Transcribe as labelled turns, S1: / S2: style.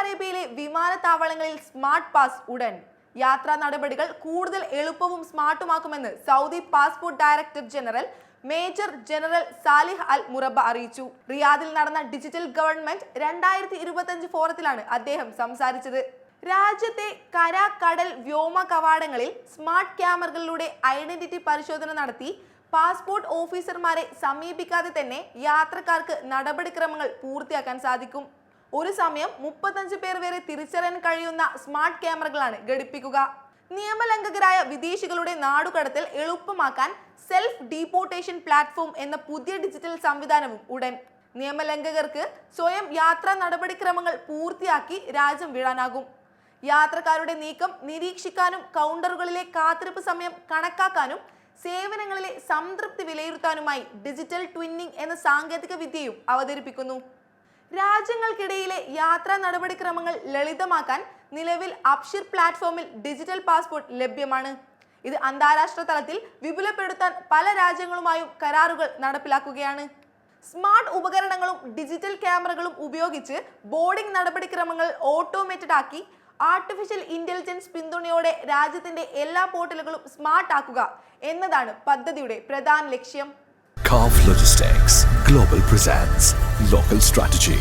S1: അറേബ്യയിലെ വിമാനത്താവളങ്ങളിൽ smart pass ഉടൻ. യാത്രാ നടപടികൾ കൂടുതൽ എളുപ്പവും സ്മാർട്ടുമാക്കുമെന്ന് Saudi passport director general major general Salih al Muraba അറിയിച്ചു. റിയാദിൽ നടന്ന ഡിജിറ്റൽ ഗവൺമെന്റ് രണ്ടായിരത്തി ഇരുപത്തഞ്ച് ഫോറത്തിലാണ് അദ്ദേഹം സംസാരിച്ചത്. രാജ്യത്തെ കര കടൽ വ്യോമ കവാടങ്ങളിൽ സ്മാർട്ട് ക്യാമറകളിലൂടെ ഐഡന്റിറ്റി പരിശോധന നടത്തി. പാസ്പോർട്ട് ഓഫീസർമാരെ സമീപിക്കാതെ തന്നെ യാത്രക്കാർക്ക് നടപടിക്രമങ്ങൾ പൂർത്തിയാക്കാൻ സാധിക്കും. ഒരു സമയം മുപ്പത്തഞ്ച് പേർ വരെ തിരിച്ചറിയാൻ കഴിയുന്ന സ്മാർട്ട് ക്യാമറകളാണ് ഘടിപ്പിക്കുക. നിയമലംഘകരായ വിദേശികളുടെ നാടുകടത്തൽ എളുപ്പമാക്കാൻ സെൽഫ് ഡീപ്പോർട്ടേഷൻ പ്ലാറ്റ്ഫോം എന്ന പുതിയ ഡിജിറ്റൽ സംവിധാനവും ഉടൻ. നിയമലംഘകർക്ക് സ്വയം യാത്രാ നടപടിക്രമങ്ങൾ പൂർത്തിയാക്കി രാജ്യം വിടാനാകും. യാത്രക്കാരുടെ നീക്കം നിരീക്ഷിക്കാനും കൗണ്ടറുകളിലെ കാത്തിരിപ്പ് സമയം കണക്കാക്കാനും സേവനങ്ങളിലെ സംതൃപ്തി വിലയിരുത്താനുമായി ഡിജിറ്റൽ ട്വിന്നിംഗ് എന്ന സാങ്കേതിക വിദ്യയും അവതരിപ്പിക്കുന്നു. രാജ്യങ്ങൾക്കിടയിലെ യാത്രാ നടപടിക്രമങ്ങൾ ലളിതമാക്കാൻ നിലവിൽ അപ്ഷിർ പ്ലാറ്റ്ഫോമിൽ ഡിജിറ്റൽ പാസ്പോർട്ട് ലഭ്യമാണ്. ഇത് അന്താരാഷ്ട്ര തലത്തിൽ വിപുലപ്പെടുത്താൻ പല രാജ്യങ്ങളുമായും കരാറുകൾ നടപ്പിലാക്കുകയാണ്. സ്മാർട്ട് ഉപകരണങ്ങളും ഡിജിറ്റൽ ക്യാമറകളും ഉപയോഗിച്ച് ബോർഡിംഗ് നടപടിക്രമങ്ങൾ ഓട്ടോമേറ്റഡ് ആക്കി ആർട്ടിഫിഷ്യൽ ഇന്റലിജൻസ് പിന്തുണയോടെ രാജ്യത്തിന്റെ എല്ലാ പോർട്ടലുകളും സ്മാർട്ട് ആക്കുക എന്നതാണ് പദ്ധതിയുടെ പ്രധാന ലക്ഷ്യം.
S2: Calf Logistics Global presents Local Strategy.